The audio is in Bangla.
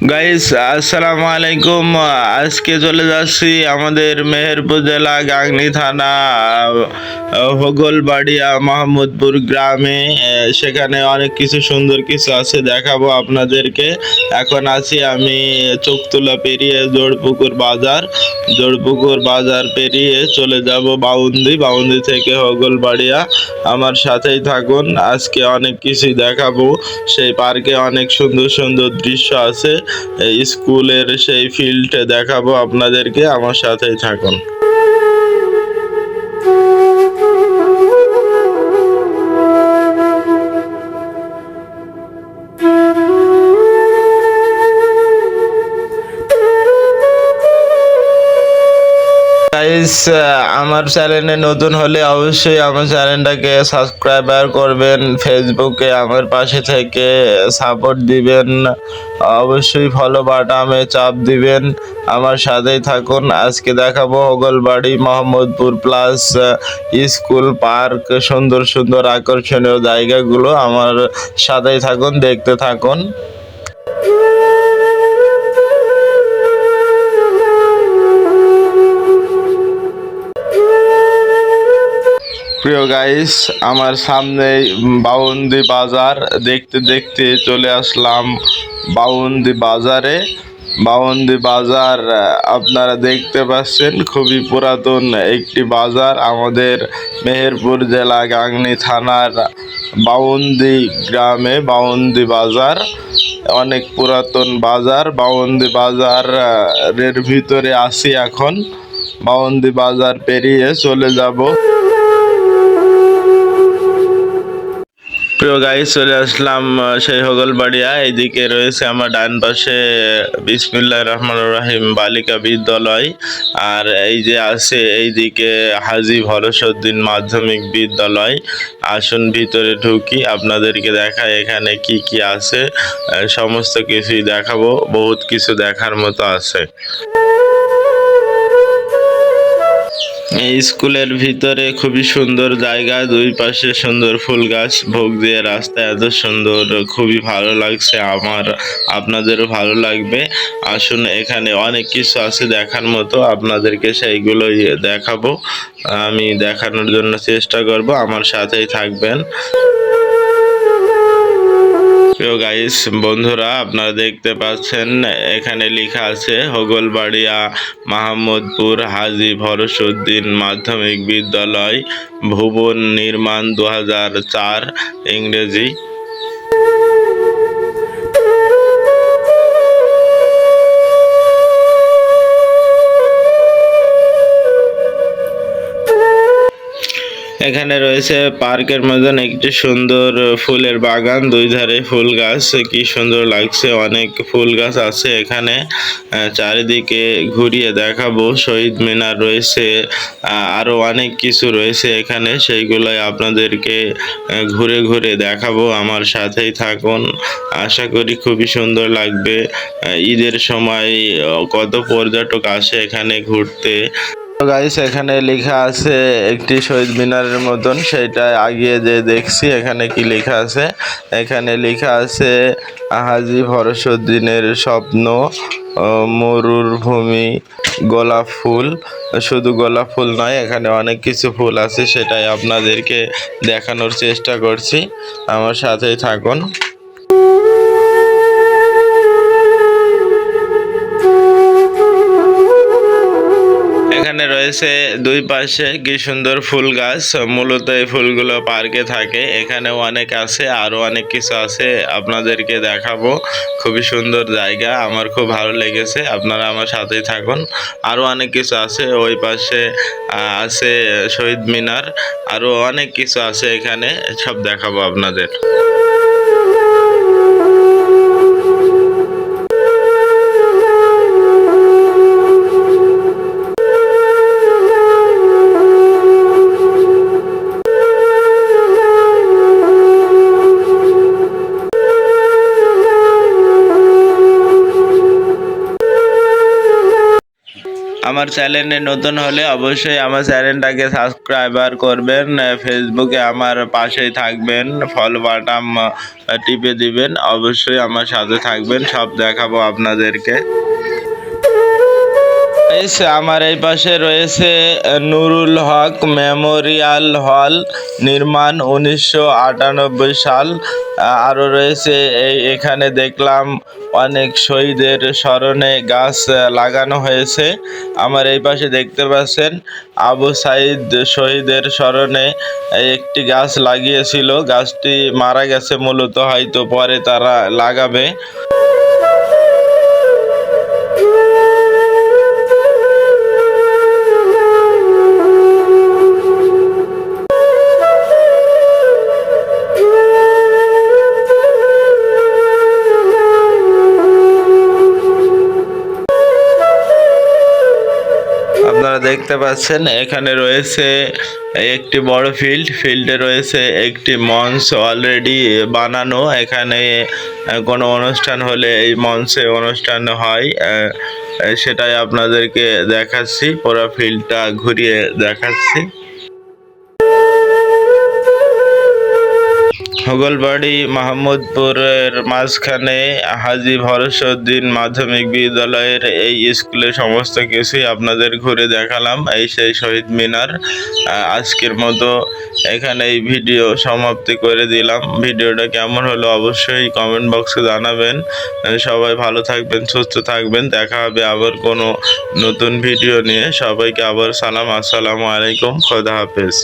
গাইস আসসালামু আলাইকুম আজকে চলে যাচ্ছি আমাদের মেহেরপুর জেলা গাংনি থানা হোগলবাড়িয়া মাহমুদপুর গ্রামে। সেখানে অনেক কিছু সুন্দর কিছু আছে দেখাবো আপনাদেরকে। এখন আছি আমি চোখতুলা পেরিয়ে জোড়পুকুর বাজার। জোড়পুকুর বাজার পেরিয়ে চলে যাব বাউন্দি। বাউন্দি থেকে হোগলবাড়িয়া। আমার সাথেই থাকুন, আজকে অনেক কিছুই দেখাবো। সেই পার্কে অনেক সুন্দর সুন্দর দৃশ্য আছে। স্কুলের সেই ফিল্ডে দেখাবো আপনাদেরকে আমার সাথেই থাকুন। গাইস আমার চ্যানেলে নতুন হলে অবশ্যই আমার চ্যানেলটাকে সাবস্ক্রাইবার করবেন ফেসবুকে আমার পাশে থেকে সাপোর্ট দিবেন, অবশ্যই ফলো বাটামে চাপ দিবেন, আমার সাথেই থাকুন। আজকে দেখাবো Hoglabari Mohammadpur plus school park সুন্দর সুন্দর আকর্ষণীয় জায়গাগুলো। আমার সাথেই থাকুন, দেখতে থাকুন। প্রিয় গাইস আমার সামনে বাউন্দি বাজার দেখতে দেখতে চলে আসলাম বাউন্দি বাজারে। বাউন্দি বাজার আপনারা দেখতে পাচ্ছেন খুবই পুরাতন একটি বাজার আমাদের মেহেরপুর জেলা গাংনি থানার বাউন্দি গ্রামে বাউন্দি বাজার। অনেক পুরাতন বাজার বাউন্দি বাজার আহ, এর ভিতরে আসি এখন। বাউন্দি বাজার পেরিয়ে চলে যাব। প্রিয় গাই চলে আসলাম সেই হোগলবাড়িয়া। এইদিকে রয়েছে আমার ডান পাশে বিসমিল্লাহ রহমান রাহিম বালিকা বিদ্যালয়। আর এই যে আছে, এইদিকে হাজি ভরসুদ্দিন মাধ্যমিক বিদ্যালয়। আসুন ভিতরে ঢুকি, আপনাদেরকে দেখায় এখানে কি কি আছে। সমস্ত কিছুই দেখাবো, বহুত কিছু দেখার মতো আছে। এই স্কুলের ভিতরে খুবই সুন্দর জায়গা, দুই পাশে সুন্দর ফুল গাছ, ভোগ দিয়ে রাস্তা এত সুন্দর, খুবই ভালো লাগছে আমার, আপনাদেরও ভালো লাগবে। আসুন, এখানে অনেক কিছু আছে দেখার মতো, আপনাদেরকে সেইগুলোই দেখাবো। আমি দেখানোর জন্য চেষ্টা করব, আমার সাথেই থাকবেন। প্রিয় গাইস বন্ধুরা, আপনারা দেখতে পাচ্ছেন, এখানে লেখা আছে, হোগলবাড়িয়া, মাহমুদপুর, হাজি ভরসুদ্দিন মাধ্যমিক বিদ্যালয়, ভুবন নির্মাণ দু ইংরেজি। এখানে রয়েছে পার্কের মতন একটি সুন্দর ফুলের বাগান দুই ধারে ফুল গাছ কি সুন্দর লাগছে অনেক ফুল গাছ আছে এখানে। চারিদিকে ঘুরিয়ে দেখাবো শহীদ মিনার রয়েছে আহ, আরও অনেক কিছু রয়েছে এখানে সেইগুলাই আপনাদেরকে ঘুরে ঘুরে দেখাবো আমার সাথেই থাকুন। আশা করি খুবই সুন্দর লাগবে ঈদের সময় কত পর্যটক আসে এখানে ঘুরতে। গাইস এখানে লেখা আছে একটি শহীদ মিনারের মতন। সেটা আগিয়ে যে দেখছি, এখানে কি লেখা আছে? এখানে লেখা আছে হাজি ভরসুদ্দিনের স্বপ্ন মরুর ভূমি গোলাপ ফুল। শুধু গোলাপ ফুল নয়, এখানে অনেক কিছু ফুল আছে, সেটাই আপনাদেরকে দেখানোর চেষ্টা করছি। আমার সাথেই থাকুন। এখানে রয়েছে দুই পাশে কি সুন্দর ফুল গাছ। মূলত এই ফুলগুলো পার্কে থাকে। এখানে অনেক আছে, আরও অনেক কিছু আছে আপনাদেরকে দেখাবো। খুবই সুন্দর জায়গা, আমার খুব ভালো লেগেছে। আপনারা আমার সাথেই থাকুন। আরও অনেক কিছু আছে, ওই পাশে আছে শহীদ মিনার। আরও অনেক কিছু আছে এখানে, সব দেখাবো আপনাদের। আমার চ্যানেলে নতুন হলে অবশ্যই আমার চ্যানেলটাকে সাবস্ক্রাইবার করবেন ফেসবুকে আমার পাশেই থাকবেন, ফলো বাটাম টিপে দিবেন, অবশ্যই আমার সাথে থাকবেন, সব দেখাবো আপনাদেরকে। আমার এই পাশে রয়েছে নুরুল হক মেমোরিয়াল হল নির্মাণ উনিশশো আটানব্বই সাল। আরও রয়েছে এই এখানে দেখলাম অনেক শহীদের স্মরণে গাছ লাগানো হয়েছে। আমার এই পাশে দেখতে পাচ্ছেন, আবু সাইদ শহীদের স্মরণে একটি গাছ লাগিয়েছিল। গাছটি মারা গেছে মূলত হয়তো পরে তারা লাগাবে। দেখতে পাচ্ছেন, এখানে রয়েছে একটি বড় ফিল্ড, ফিল্ডে রয়েছে একটি মঞ্চ অলরেডি বানানো। এখানে কোনো অনুষ্ঠান হলে এই মঞ্চে অনুষ্ঠান হয়। সেটাই আপনাদেরকে দেখাচ্ছি, পুরো ফিল্ডটা ঘুরিয়ে দেখাচ্ছি। হোগলবাড়ি মাহমুদপুরের মাঝখানে হাজি ভরসউদ্দিন মাধ্যমিক বিদ্যালয়ের এই স্কুলে সমস্ত কিছুই আপনাদের ঘুরে দেখালাম, এই সেই শহীদ মিনার। আজকের মতো এখানে এই ভিডিও সমাপ্তি করে দিলাম। ভিডিওটা কেমন হলো অবশ্যই কমেন্ট বক্সে জানাবেন। সবাই ভালো থাকবেন, সুস্থ থাকবেন। দেখা হবে আবার কোনো নতুন ভিডিও নিয়ে। সবাইকে আবার সালাম। আসসালামু আলাইকুম। খোদা হাফেজ।